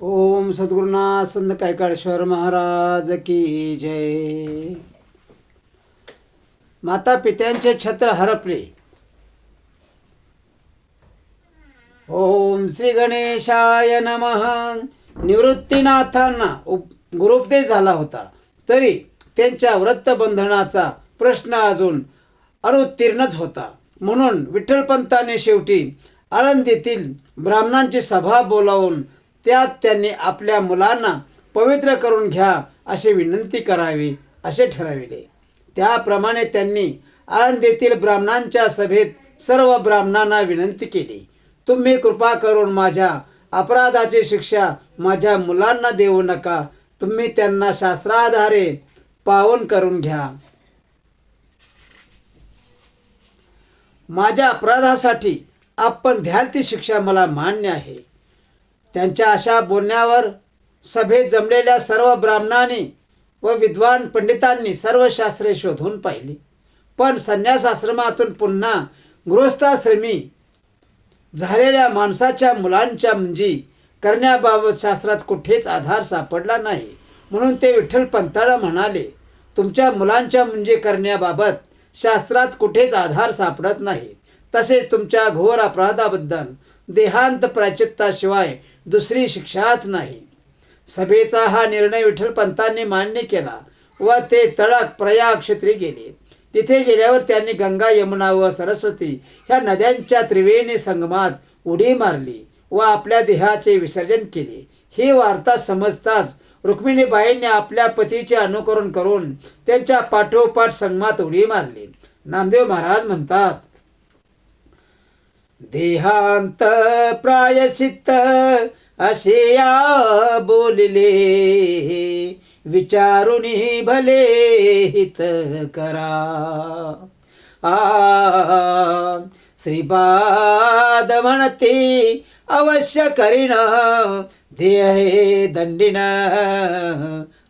ओम सद्गुरुनाथ संत कायकाळेश्वर महाराज की जय. माता पित्यांचे छत्र हरपले. ओम श्री गणेशाय नम. निवृत्तीनाथांना उप गुरुपदेश झाला होता. तरी त्यांच्या व्रतबंधनाचा प्रश्न अजून अनुत्तीर्णच होता. म्हणून विठ्ठलपंताने शेवटी आळंदीतील ब्राह्मणांची सभा बोलावून त्यात त्यांनी आपल्या मुलांना पवित्र करून घ्या अशी विनंती करावी असे ठरविले. त्याप्रमाणे त्यांनी आळंदीतील ब्राह्मणांच्या सभेत सर्व ब्राह्मणांना विनंती केली. तुम्ही कृपा करून माझ्या अपराधाची शिक्षा माझ्या मुलांना देऊ नका. तुम्ही त्यांना शास्त्राधारे पावन करून घ्या. माझ्या अपराधासाठी आपण द्याल ती शिक्षा मला मान्य आहे. त्यांच्या अशा बोलण्यावर सभेत जमलेल्या सर्व ब्राह्मणांनी व विद्वान पंडितांनी सर्व शास्त्रे शोधून पाहिली. पण संन्यास आश्रमातून पुन्हा गृहस्थाश्रमी झालेल्या माणसाच्या मुलांच्या मुंजी करण्याबाबत शास्त्रात कुठेच आधार सापडला नाही. म्हणून ते विठ्ठल पंताला म्हणाले तुमच्या मुलांच्या मुंजी करण्याबाबत शास्त्रात कुठेच आधार सापडत नाही. तसेच तुमच्या घोर अपराधाबद्दल देहांत प्राचित्ताशिवाय दुसरी शिक्षाच नाही. सभेचा हा निर्णय विठ्ठलपंतांनी मान्य केला व ते तळक प्रयाग क्षेत्री गेले. तिथे गेल्यावर त्यांनी गंगा यमुना व सरस्वती ह्या नद्यांच्या त्रिवेणी संगमात उडी मारली व आपल्या देहाचे विसर्जन केले. ही वार्ता समजताच रुक्मिणीबाईंनी आपल्या पतीचे अनुकरण करून त्यांच्या पाठोपाठ संगमात उडी मारली. नामदेव महाराज म्हणतात देहांत प्रायचित्त असे या बोलले. विचारून भले हित करा. आ श्रीपाद म्हणते अवश्य करीन. देहे दंडिन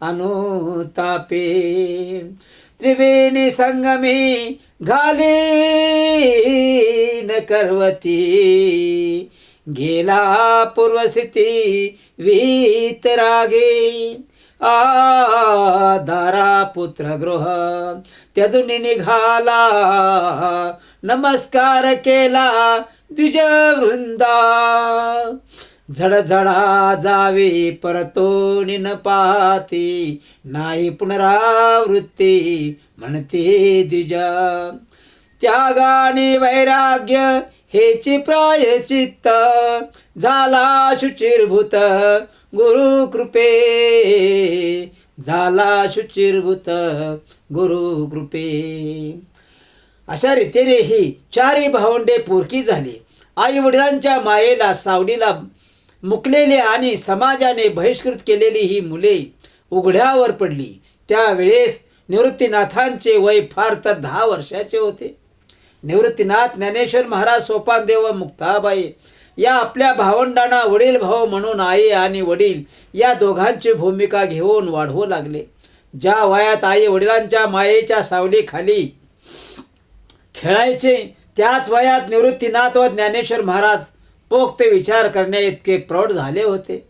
अनुतापे. त्रिवेणी संगमी घाली न करवती. गेला पूर्वस्थिती वीतरागे आ दारा पुत्र गृह. त्याजून निघाला. नमस्कार केला द्विज वृंदा झडझडा जावे परतो न पाहती नाही पुनरावृत्ती. म्हणते द्विज. त्यागाने वैराग्य हेची प्रायचित्त झाला शुचिर्भूत गुरु कृपे. झाला शुचिर्भूत गुरु कृपे. अशा रीतीने ही चारही भावंडे पोरकी झाली. आई वडिलांच्या मायेला सावलीला मुकलेली आणि समाजाने बहिष्कृत केलेली ही मुले उघड्यावर पडली. त्यावेळेस निवृत्तीनाथांचे वय फार तर दहा वर्षाचे होते. निवृत्तीनाथ ज्ञानेश्वर महाराज सोपानदेव व मुक्ताबाई या आपल्या भावंडांना वडील भाऊ म्हणून आई आणि वडील या दोघांची भूमिका घेऊन वाढवू लागले. ज्या वयात आई वडिलांच्या मायेच्या सावलीखाली खेळायचे त्याच वयात निवृत्तीनाथ व ज्ञानेश्वर महाराज पोक्त विचार करण्या इतके प्रौढ झाले होते.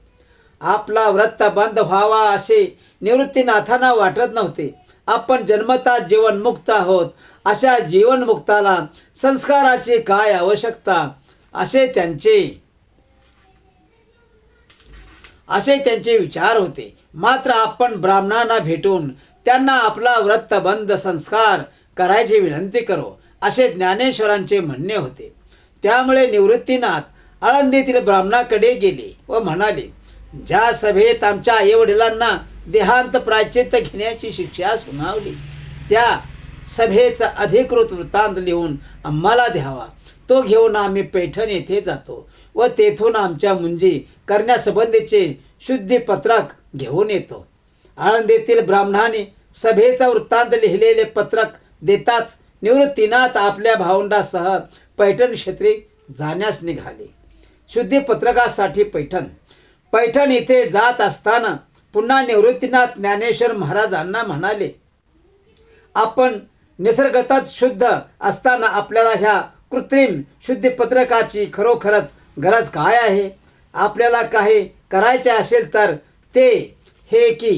आपला व्रत बंद व्हावा असे निवृत्तीनाथांना वाटत नव्हते. आपण जन्मता जीवनमुक्त आहोत. अशा जीवनमुक्ताला संस्काराची काय आवश्यकता? असे त्यांचे असे त्यांचे विचार होते. मात्र आपण ब्राह्मणांना भेटून त्यांना आपला व्रतबंध संस्कार करायची विनंती करो असे ज्ञानेश्वरांचे म्हणणे होते. त्यामुळे निवृत्तीनाथ आळंदीतील ब्राह्मणाकडे गेले व म्हणाले ज्या सभेत आमच्या आईवडिलांना देहांत प्राचित्य घेण्याची शिक्षा सुनावली. त्या सभेचा अधिकृत वृत्तांत लिहून आम्हाला द्यावा. तो घेऊन आम्ही पैठण येथे जातो व तेथून आमच्या मुंजी करण्यासंबंधीचे शुद्धीपत्रक घेऊन येतो. आळंदीतील ब्राह्मणाने सभेचा वृत्तांत लिहिलेले पत्रक देताच निवृत्तीनाथ आपल्या भावंडासह पैठण क्षेत्री जाण्यास निघाले. शुद्धीपत्रकासाठी पैठण. पैठण इथे जात असताना पुन्हा निवृत्तीनाथ ज्ञानेश्वर महाराजांना म्हणाले आपण निसर्गतच शुद्ध असताना आपल्याला ह्या कृत्रिम शुद्धीपत्रकाची खरोखरच गरज काय आहे? आपल्याला काही करायचे असेल तर ते हे की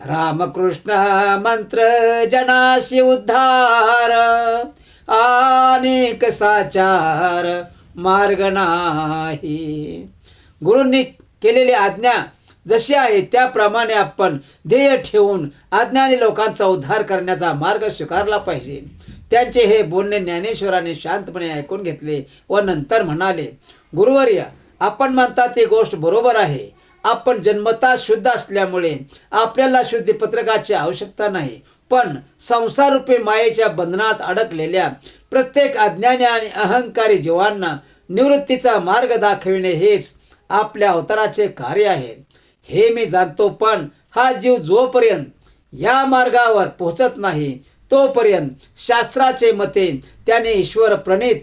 रामकृष्ण मंत्र जनाशी उद्धार अनेक साचार मार्ग नाही. गुरूंनी केलेली आज्ञा जशी आहे त्याप्रमाणे आपण ध्येय ठेवून अज्ञानी लोकांचा उद्धार करण्याचा मार्ग स्वीकारला पाहिजे. त्यांचे हे बोलणे ज्ञानेश्वराने शांतपणे ऐकून घेतले व नंतर म्हणाले गुरुवर्य आपण म्हणता ती गोष्ट बरोबर आहे. आपण जन्मता शुद्ध असल्यामुळे आपल्याला शुद्धी पत्रकाची आवश्यकता नाही. पण संसाररूपी मायेच्या बंधनात अडकलेल्या प्रत्येक अज्ञानी आणि अहंकारी जीवांना निवृत्तीचा मार्ग दाखविणे हेच आपल्या अवताराचे कार्य आहे. हे मी जाणतो पण हा जीव जोपर्यंत या मार्गावर पोहोचत नाही तोपर्यंत शास्त्राचे मते त्याने ईश्वर प्रणित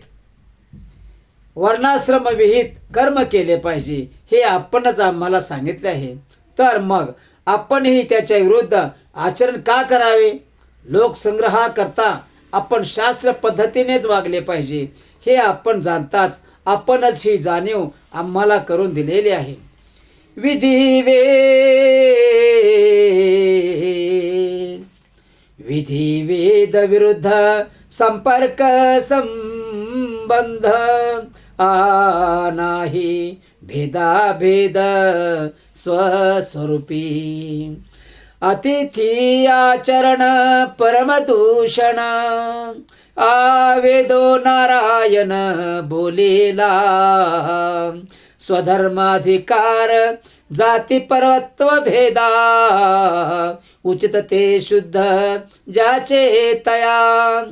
वर्णाश्रम विहित कर्म केले पाहिजे हे आपणच आम्हाला सांगितले आहे. तर मग आपणही त्याच्या विरुद्ध आचरण का करावे? लोकसंग्रहाकरता आपण शास्त्र पद्धतीनेच वागले पाहिजे हे आपण जाणताच आपणच ही जाणीव आम्हाला करून दिलेली आहे. विधी विधिवेद विधी विरुद्ध संपर्क संबंध आ नाही भेदा भेद स्वस्वरूपी। अतिथी आचरण परमदूषण आवेदो नारायण बोलेला। स्वधर्माधिकार जाती परत्व भेदा। उचित ते शुद्ध ज्याचे तया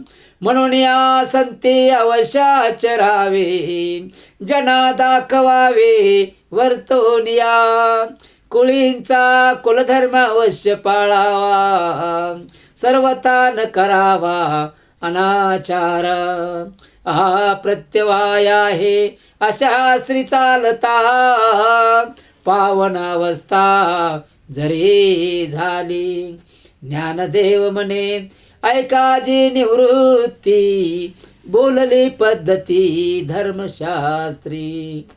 म्हणून या संती अवशाचरावे जना दाखवावे वर्तोनिया कुळींचा कुलधर्म अवश्य पाळावा सर्वतान करावा अनाचार हा प्रत्यवाय आहे अशा श्री चालता. पावनावस्था जरी झाली ज्ञानदेव म्हणे ऐकाजी निवृत्ती बोलली पद्धती धर्मशास्त्री.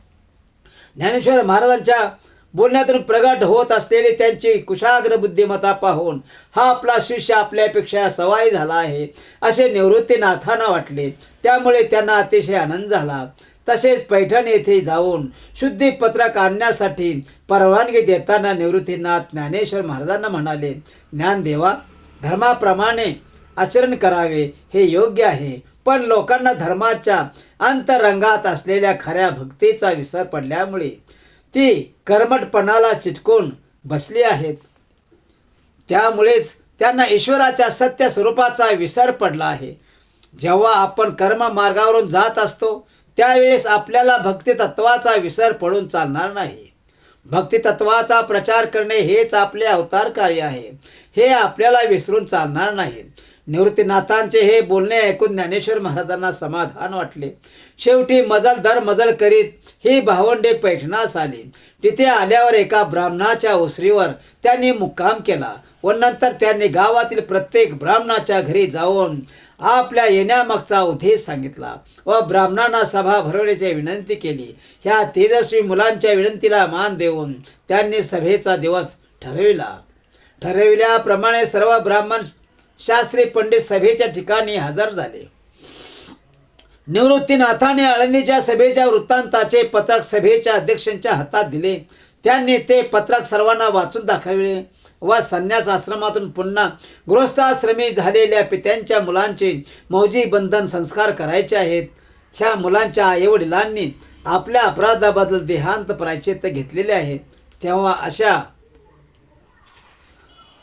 ज्ञानेश्वर महाराजांच्या बोलण्यातून प्रगट होत असलेली त्यांची कुशाग्र बुद्धिमत्ता पाहून हा आपला शिष्य आपल्यापेक्षा सवाई झाला आहे असे निवृत्तीनाथांना वाटले. त्यामुळे त्यांना अतिशय आनंद झाला. तसेच पैठण येथे जाऊन शुद्धीपत्रक आणण्यासाठी परवानगी देताना निवृत्तीनाथ ज्ञानेश्वर महाराजांना म्हणाले ज्ञानदेवा धर्माप्रमाणे आचरण करावे हे योग्य आहे. पण लोकांना धर्माच्या अंतरंगात असलेल्या खऱ्या भक्तीचा विसर पडल्यामुळे ती कर्मटपणाला चिटकून बसली आहेत. त्यामुळेच त्यांना ईश्वराच्या सत्य स्वरूपाचा विसर पडला आहे. जेव्हा आपण कर्म मार्गावरून जात असतो त्यावेळेस आपल्याला भक्तितत्वाचा विसर पडून चालणार नाही. भक्तितत्वाचा प्रचार करणे हेच आपले अवतार कार्य आहे. हे आपल्याला विसरून चालणार नाही. निवृत्तीनाथांचे हे बोलणे ऐकून ज्ञानेश्वर महाराजांना समाधान वाटले. शेवटी मजल दर मजल करीत ही भावंडे पैठणास आली. तिथे आल्यावर एका ब्राह्मणाच्या ओसरीवर त्यांनी मुक्काम केला व नंतर त्यांनी गावातील प्रत्येक ब्राह्मणाच्या घरी जाऊन आपल्या येण्यामागचा उद्देश सांगितला व ब्राह्मणांना सभा भरवण्याची विनंती केली. ह्या तेजस्वी मुलांच्या विनंतीला मान देऊन त्यांनी सभेचा दिवस ठरविला. ठरविल्याप्रमाणे सर्व ब्राह्मण शास्त्री पंडित सभेच्या ठिकाणी हजर झाले. निवृत्तीनाथाने अळणीच्या सभेच्या वृत्तांताचे पत्रक सभेच्या अध्यक्षांच्या हातात दिले. त्यांनी ते पत्रक सर्वांना वाचून दाखविले व संन्यास आश्रमातून पुन्हा गृहस्थाश्रमी झालेल्या पित्यांच्या मुलांचे मौजी बंधन संस्कार करायचे आहेत. ह्या मुलांच्या आईवडिलांनी आपल्या अपराधाबद्दल देहांत प्रायचित्त घेतलेले आहेत तेव्हा अशा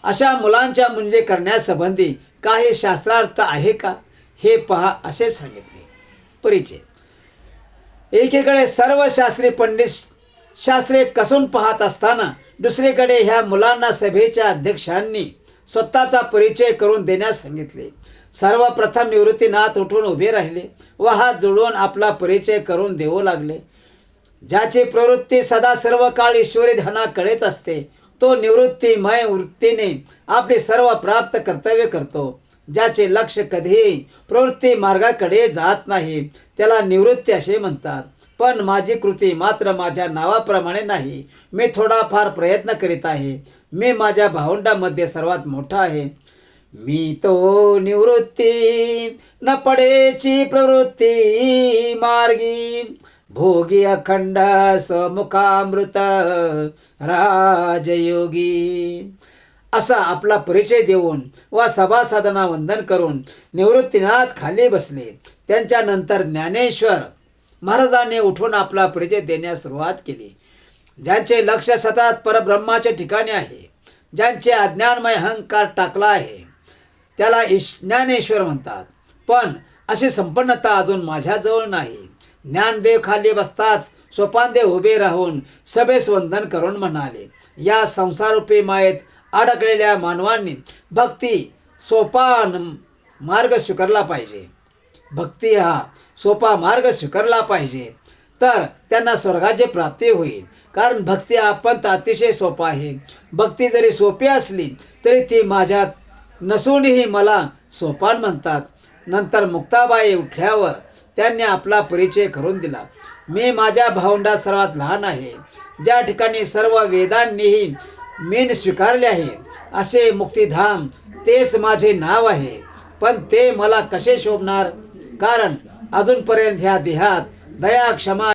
अशा मुलांच्या मुंजे करण्यासंबंधी काही शास्त्रार्थ आहे का? हे पहा असे सांगितले. परिचय. एकीकडे सर्व शास्त्री पंडित शास्त्रे कसून पाहत असताना दुसरीकडे ह्या मुलांना सभेच्या अध्यक्षांनी स्वतःचा परिचय करून देण्यास सांगितले. सर्वप्रथम निवृत्तीनाथ उठून उभे राहिले व हात जोडून आपला परिचय करून देऊ लागले. ज्याची प्रवृत्ती सदा सर्व काळ ईश्वरी ध्यानाकडेच असते तो निवृत्तीमय वृत्तीने आपले सर्व प्राप्त कर्तव्य करतो. ज्याचे लक्ष कधीही प्रवृत्ती मार्गाकडे जात नाही त्याला निवृत्ती असे म्हणतात. पण माझी कृती मात्र माझ्या नावाप्रमाणे नाही. मी थोडाफार प्रयत्न करीत आहे. मी माझ्या भावंडामध्ये सर्वात मोठा आहे. मी तो निवृत्ती न पडेची प्रवृत्ती मार्गी भोगी अखंड स्वमुखामृत राजयोगी. असा आपला परिचय देऊन व सभासाधना वंदन करून निवृत्तीनाथ खाली बसले. त्यांच्यानंतर ज्ञानेश्वर महाराजांनी उठून आपला परिचय देण्यास सुरुवात केली. ज्यांचे लक्ष सतत परब्रह्माच्या ठिकाणी आहे ज्यांचे अज्ञानमय अहंकार टाकला आहे त्याला ईश ज्ञानेश्वर म्हणतात. पण अशी संपन्नता अजून माझ्याजवळ नाही. ज्ञानदेव खाली बसताच सोपानदेव उभे राहून सभेस वंदन करून म्हणाले या संसारूपी मायेत अडकलेल्या मानवांनी भक्ती सोपान मार्ग स्वीकारला पाहिजे. भक्ती हा सोपा मार्ग स्वीकारला पाहिजे. तर त्यांना स्वर्गाची प्राप्ती होईल. कारण भक्ती हा पंथ अतिशय सोपा आहे. भक्ती जरी सोपी असली तरी ती माझ्यात नसूनही मला सोपान म्हणतात. नंतर मुक्ताबाई उठल्यावर त्यांनी आपला परिचय करून दिला. मी माझ्या भावंडा सर्वात लहान आहे. ज्या ठिकाणी सर्व वेदांनीही मीन स्वीकारले आहे असे मुक्तिधाम तेच माझे नाव आहे. पण ते मला कसे शोभणार? कारण अजूनपर्यंत ह्या देहात दया क्षमा